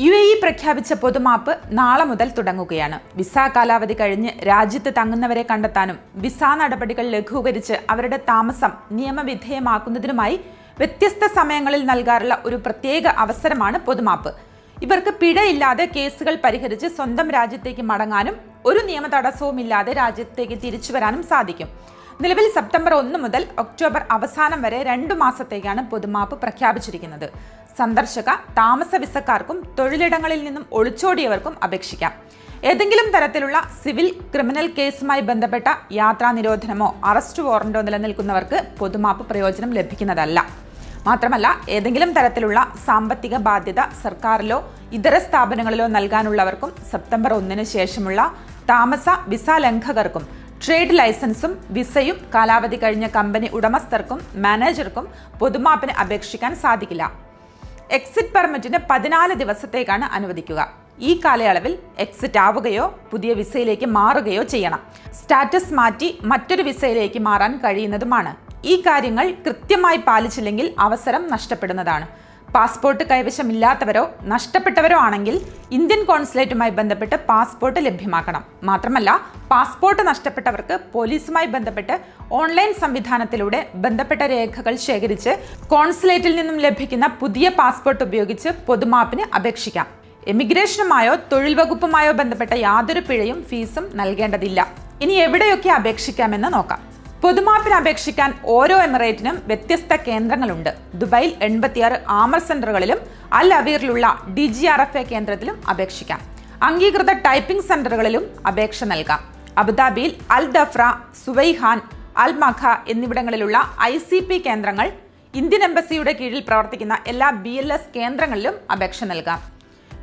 U A E പ്രഖ്യാപിച്ച പൊതുമാപ്പ് നാളെ മുതൽ തുടങ്ങുകയാണ്. വിസ കാലാവധി കഴിഞ്ഞ് രാജ്യത്ത് തങ്ങുന്നവരെ കണ്ടെത്താനും വിസ നടപടികൾ ലഘൂകരിച്ച് അവരുടെ താമസം നിയമവിധേയമാക്കുന്നതിനുമായി വ്യത്യസ്ത സമയങ്ങളിൽ നൽകാറുള്ള ഒരു പ്രത്യേക അവസരമാണ് പൊതുമാപ്പ്. ഇവർക്ക് പിഴയില്ലാതെ കേസുകൾ പരിഹരിച്ച് സ്വന്തം രാജ്യത്തേക്ക് മടങ്ങാനും ഒരു നിയമ തടസ്സവുമില്ലാതെ രാജ്യത്തേക്ക് തിരിച്ചു വരാനും സാധിക്കും. നിലവിൽ സെപ്റ്റംബർ ഒന്ന് മുതൽ ഒക്ടോബർ അവസാനം വരെ രണ്ടു മാസത്തേക്കാണ് പൊതുമാപ്പ് പ്രഖ്യാപിച്ചിരിക്കുന്നത്. സന്ദർശക താമസ വിസക്കാർക്കും തൊഴിലിടങ്ങളിൽ നിന്നും ഒളിച്ചോടിയവർക്കും അപേക്ഷിക്കാം. ഏതെങ്കിലും തരത്തിലുള്ള സിവിൽ ക്രിമിനൽ കേസുമായി ബന്ധപ്പെട്ട യാത്രാ നിരോധനമോ അറസ്റ്റ് വാറന്റോ നിലനിൽക്കുന്നവർക്ക് പൊതുമാപ്പ് പ്രയോജനം ലഭിക്കുന്നതല്ല. മാത്രമല്ല ഏതെങ്കിലും തരത്തിലുള്ള സാമ്പത്തിക ബാധ്യത സർക്കാരിലോ ഇതര സ്ഥാപനങ്ങളിലോ നൽകാനുള്ളവർക്കും സെപ്റ്റംബർ ഒന്നിന് ശേഷമുള്ള താമസ വിസ ലംഘകർക്കും ട്രേഡ് ലൈസൻസും വിസയും കാലാവധി കഴിഞ്ഞ കമ്പനി ഉടമസ്ഥർക്കും മാനേജർക്കും പൊതുമാപ്പിന് അപേക്ഷിക്കാൻ സാധിക്കില്ല. എക്സിറ്റ് പെർമിറ്റിന് പതിനാല് ദിവസത്തേക്കാണ് അനുവദിക്കുക. ഈ കാലയളവിൽ എക്സിറ്റ് ആവുകയോ പുതിയ വിസയിലേക്ക് മാറുകയോ ചെയ്യണം. സ്റ്റാറ്റസ് മാറ്റി മറ്റൊരു വിസയിലേക്ക് മാറാൻ കഴിയുന്നതുമാണ് ഈ കാര്യങ്ങൾ കൃത്യമായി പാലിച്ചില്ലെങ്കിൽ അവസരം നഷ്ടപ്പെടുന്നതാണ്. പാസ്പോർട്ട് കൈവശമില്ലാത്തവരോ നഷ്ടപ്പെട്ടവരോ ആണെങ്കിൽ ഇന്ത്യൻ കോൺസുലേറ്റുമായി ബന്ധപ്പെട്ട് പാസ്പോർട്ട് ലഭ്യമാക്കണം. മാത്രമല്ല പാസ്പോർട്ട് നഷ്ടപ്പെട്ടവർക്ക് പോലീസുമായി ബന്ധപ്പെട്ട് ഓൺലൈൻ സംവിധാനത്തിലൂടെ ബന്ധപ്പെട്ട രേഖകൾ ശേഖരിച്ച് കോൺസുലേറ്റിൽ നിന്നും ലഭിക്കുന്ന പുതിയ പാസ്പോർട്ട് ഉപയോഗിച്ച് പൊതുമാപ്പിന് അപേക്ഷിക്കാം. എമിഗ്രേഷനുമായോ തൊഴിൽ വകുപ്പുമായോ ബന്ധപ്പെട്ട യാതൊരു പിഴയും ഫീസും നൽകേണ്ടതില്ല. ഇനി എവിടെയൊക്കെ അപേക്ഷിക്കാമെന്ന് നോക്കാം. പൊതുമാപ്പിന് അപേക്ഷിക്കാൻ ഓരോ എമിറേറ്റിനും വ്യത്യസ്ത കേന്ദ്രങ്ങളുണ്ട്. ദുബായിൽ എൺപത്തിയാറ് ആമർ സെന്ററുകളിലും അൽ അവീറിലുള്ള D G R F A കേന്ദ്രത്തിലും അപേക്ഷിക്കാം. അംഗീകൃത ടൈപ്പിംഗ് സെന്ററുകളിലും അപേക്ഷ നൽകാം. അബുദാബിയിൽ Al Dhafra Suwaihan Al Maqta എന്നിവിടങ്ങളിലുള്ള I C P കേന്ദ്രങ്ങൾ ഇന്ത്യൻ എംബസിയുടെ കീഴിൽ പ്രവർത്തിക്കുന്ന എല്ലാ ബി എൽ എസ് കേന്ദ്രങ്ങളിലും അപേക്ഷ നൽകാം.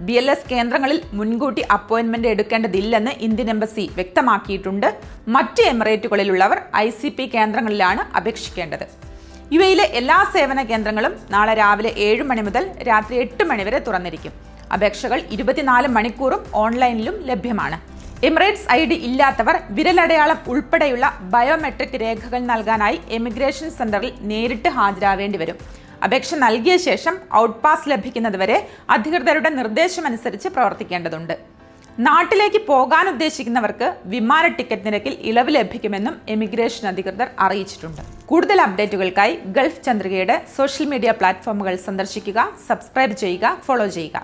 ബി എൽ എസ് കേന്ദ്രങ്ങളിൽ മുൻകൂട്ടി അപ്പോയിന്റ്മെന്റ് എടുക്കേണ്ടതില്ലെന്ന് ഇന്ത്യൻ എംബസി വ്യക്തമാക്കിയിട്ടുണ്ട്. മറ്റ് എമിറേറ്റുകളിലുള്ളവർ ഐ സി പി കേന്ദ്രങ്ങളിലാണ് അപേക്ഷിക്കേണ്ടത്. യു എയിലെ എല്ലാ സേവന കേന്ദ്രങ്ങളും നാളെ രാവിലെ ഏഴ് മണി മുതൽ രാത്രി എട്ട് മണി വരെ തുറന്നിരിക്കും. അപേക്ഷകൾ ഇരുപത്തിനാല് മണിക്കൂറും ഓൺലൈനിലും ലഭ്യമാണ്. എമിറേറ്റ്സ് ഐ ഡി ഇല്ലാത്തവർ വിരലടയാളം ഉൾപ്പെടെയുള്ള ബയോമെട്രിക് രേഖകൾ നൽകാനായി എമിഗ്രേഷൻ സെന്ററിൽ നേരിട്ട് ഹാജരാവേണ്ടി വരും. അപേക്ഷ നൽകിയ ശേഷം ഔട്ട് പാസ് ലഭിക്കുന്നതുവരെ അധികൃതരുടെ നിർദ്ദേശമനുസരിച്ച് പ്രവർത്തിക്കേണ്ടതുണ്ട്. നാട്ടിലേക്ക് പോകാൻ ഉദ്ദേശിക്കുന്നവർക്ക് വിമാന ടിക്കറ്റ് നിരക്കിൽ ഇളവ് ലഭിക്കുമെന്നും എമിഗ്രേഷൻ അധികൃതർ അറിയിച്ചിട്ടുണ്ട്. കൂടുതൽ അപ്ഡേറ്റുകൾക്കായി ഗൾഫ് ചന്ദ്രികയുടെ സോഷ്യൽ മീഡിയ പ്ലാറ്റ്ഫോമുകൾ സന്ദർശിക്കുക സബ്സ്ക്രൈബ് ചെയ്യുക ഫോളോ ചെയ്യുക.